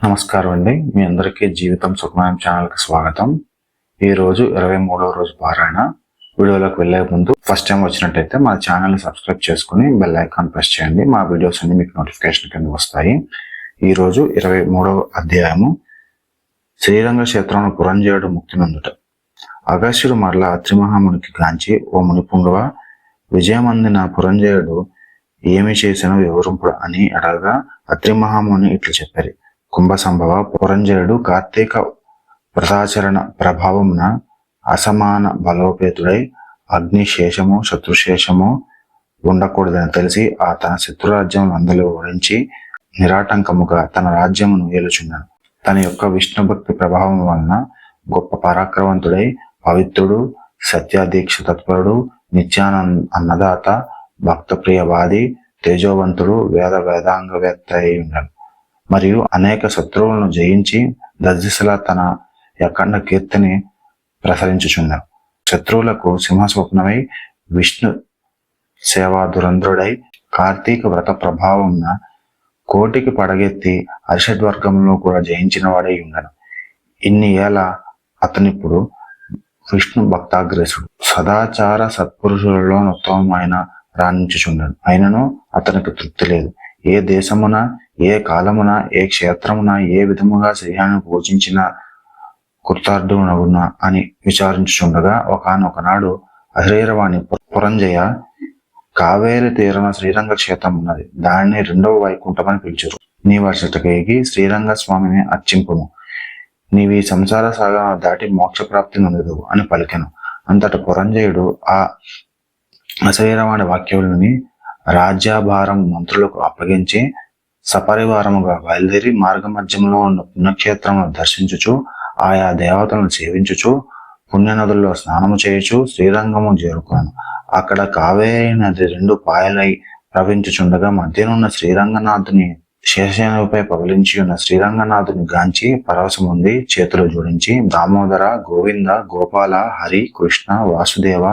నమస్కారం అండి. మీ అందరికీ జీవితం సుఖమయం ఛానల్కి స్వాగతం. ఈ రోజు ఇరవై మూడవ రోజు పారాయణ. వీడియోలోకి వెళ్ళే ముందు ఫస్ట్ టైం వచ్చినట్టయితే మా ఛానల్ని సబ్స్క్రైబ్ చేసుకుని బెల్ ఐకాన్ ప్రెస్ చేయండి. మా వీడియోస్ అన్ని మీకు నోటిఫికేషన్ కింద వస్తాయి. ఈ రోజు ఇరవై మూడవ అధ్యాయము. శ్రీరంగ క్షేత్రంలో పురంజయుడు ముక్తి నందుట. అగస్యుడు మరల అత్రిమహామునికి గాంచి ఓ మునిపుంగవ విజయమందిన పురంజయుడు ఏమి చేసినో వివరింపుడు అని అడగగా అత్రిమహాముని ఇట్లు చెప్పారు. కుంభ సంభవ పురంజయుడు కార్తీక వ్రతాచరణ ప్రభావమున అసమాన బలోపేతుడై అగ్నిశేషము శత్రుశేషము ఉండకూడదని తెలిసి ఆ తన శత్రురాజ్యం అందరూ ఓడించి నిరాటంకముగా తన రాజ్యమును ఏలుచున్నాడు. తన యొక్క విష్ణు భక్తి ప్రభావం వలన గొప్ప పరాక్రమవంతుడై పవిత్రుడు సత్యాదీక్ష తత్పరుడు నిత్యానంద అన్నదాత భక్తప్రియవాది తేజోవంతుడు వేద వేదాంగవేత్త అయి ఉన్నాడు. మరియు అనేక శత్రువులను జయించి దర్జిసలా తన అఖండ కీర్తిని ప్రసరించుచున్నాడు శత్రువులకు సింహస్వప్నమై విష్ణు సేవా దురంధ్రుడై కార్తీక వ్రత ప్రభావంన కోటికి పడగెత్తి అరిషడ్వర్గంలో కూడా జయించిన వాడై ఉండను ఇన్ని ఏళ్ళ అతనిప్పుడు విష్ణు భక్తాగ్రేసుడు. సదాచార సత్పురుషులలో ఉత్తమమైన రాణించుచున్నాడు అయినను అతనికి తృప్తి లేదు. ఏ దేశమున ఏ కాలమున ఏ క్షేత్రమున ఏ విధముగా శ్రీయాన్ని పూజించిన కృతార్థునగున అని విచారించుచుండగా ఒకనొకనాడు అశరీరవాణి పురంజయ కావేరి తీరన శ్రీరంగ క్షేత్రం ఉన్నది. దానిని రెండవ వైకుంఠమని పిలిచారు. నీ వర్షటకేగి శ్రీరంగ స్వామిని అర్చింపుము. నీవి సంసార సాగర దాటి మోక్ష ప్రాప్తి నొందదు అని పలికెను. అంతట పురంజయుడు ఆ అశరీరవాణి వాక్యములని రాజ్యాభారం మంత్రులకు అప్పగించి సపరివారముగా బయలుదేరి మార్గమధ్యంలో ఉన్న పుణ్యక్షేత్రమును దర్శించుచు ఆయా దేవతలను సేవించుచు పుణ్యనదుల్లో స్నానము చేయుచు శ్రీరంగము చేరుకున్నాను అక్కడ కావేరి నది రెండు పాయలై ప్రవహించుచుండగా మధ్యనున్న శ్రీరంగనాథుని శేషేనుపై పగిలించి ఉన్న శ్రీరంగనాథుని గాంచి పరవశముంది చేతులు జోడించి దామోదర గోవింద గోపాల హరి కృష్ణ వాసుదేవ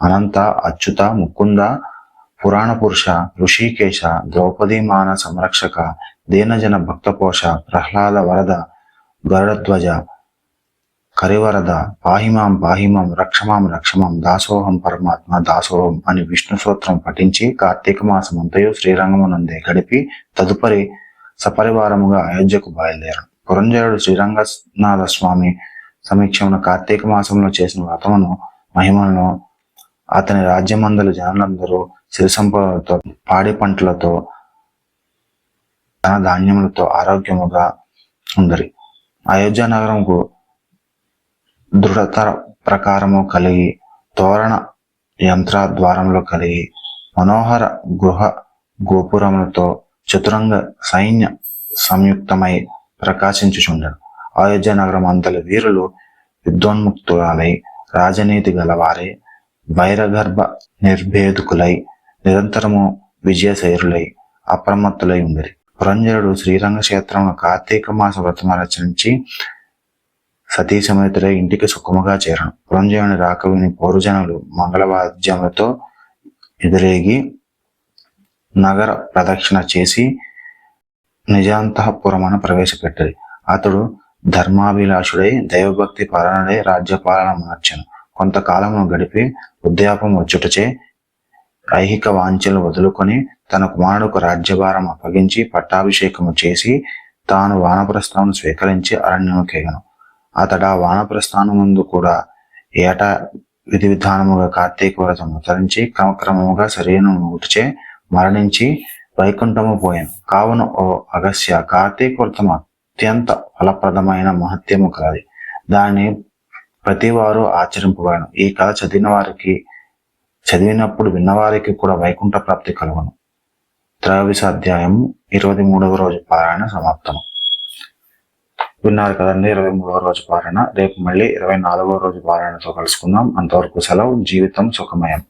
అనంత అచ్యుత ముకుంద పురాణ పురుష ఋషికేశ ద్రౌపదీమాన సంరక్షక దీనజన భక్తపోష ప్రహ్లాద వరద గరుడధ్వజ కరివరద పాహిమాం పాహిమాం రక్షమాం రక్షమాం దాసోహం పరమాత్మ దాసోహం అని విష్ణు సూత్రం పఠించి కార్తీక మాసం అంతయు శ్రీరంగమునందే గడిపి తదుపరి సపరివారముగా అయోధ్యకు బయలుదేరాడు పురంజయుడు శ్రీరంగనాథ స్వామి సమీక్షమున కార్తీక మాసంలో చేసిన వ్రతమును మహిమలను అతని రాజ్యమందలు జనులందరూ సిరి సంపదలతో పాడి పంటలతో ధన ధాన్యములతో ఆరోగ్యముగా ఉందరి. అయోధ్య నగరంకు దృఢతర ప్రకారము కలిగి తోరణ యంత్ర ద్వారంలో కలిగి మనోహర గృహ గోపురములతో చతురంగ సైన్య సంయుక్తమై ప్రకాశించుచుండడు అయోధ్య నగరం అంతలి వీరులు యుద్ధోన్ముక్తురాలై రాజనీతి గలవారే వైరగర్భ నిర్భేదుకులై నిరంతరము విజయశైరులై అప్రమత్తులై ఉండిరి. పురంజరుడు శ్రీరంగక్షేత్రంలో కార్తీక మాస వ్రతమరచరించి సతీ సమేతుడై ఇంటికి సుఖముగా చేరను. పురంజయుని రాక విని పౌరుజనులు మంగళవాద్యములతో ఎదురేగి నగర ప్రదక్షిణ చేసి నిజాంతఃపురమును ప్రవేశపెట్టది అతడు ధర్మాభిలాషుడై దైవభక్తి పాలనడై రాజ్యపాలన మార్చను. కొంతకాలమును గడిపి వృద్ధాపం వచ్చుటచే ఐహిక వాంఛలు వదులుకొని తన కుమారుడుకు రాజ్యభారం అప్పగించి పట్టాభిషేకము చేసి తాను వానప్రస్థానం స్వీకరించి అరణ్యముకేగను అతడు ఆ వానప్రస్థానం ముందు కూడా ఏటా విధి విధానముగా కార్తీక వ్రతం ఆచరించి క్రమక్రమముగా శరీరం ఊటిచే మరణించి వైకుంఠము పోయాను. కావున ఓ అగస్య కార్తీక వ్రతం అత్యంత ఫలప్రదమైన మహత్యము కలది. దాన్ని ప్రతివారు ఆచరింపబడను ఈ కథ చదివిన వారికి చదివినప్పుడు విన్నవారికి కూడా వైకుంఠ ప్రాప్తి కలుగును. త్రయోవిశ అధ్యాయం ఇరవై మూడవ రోజు పారాయణ సమాప్తం విన్నారు కదండి ఇరవై మూడవ రోజు పారాయణ. రేపు మళ్ళీ ఇరవై నాలుగవ రోజు పారాయణతో కలుసుకుందాం. అంతవరకు సెలవు జీవితం సుఖమయం.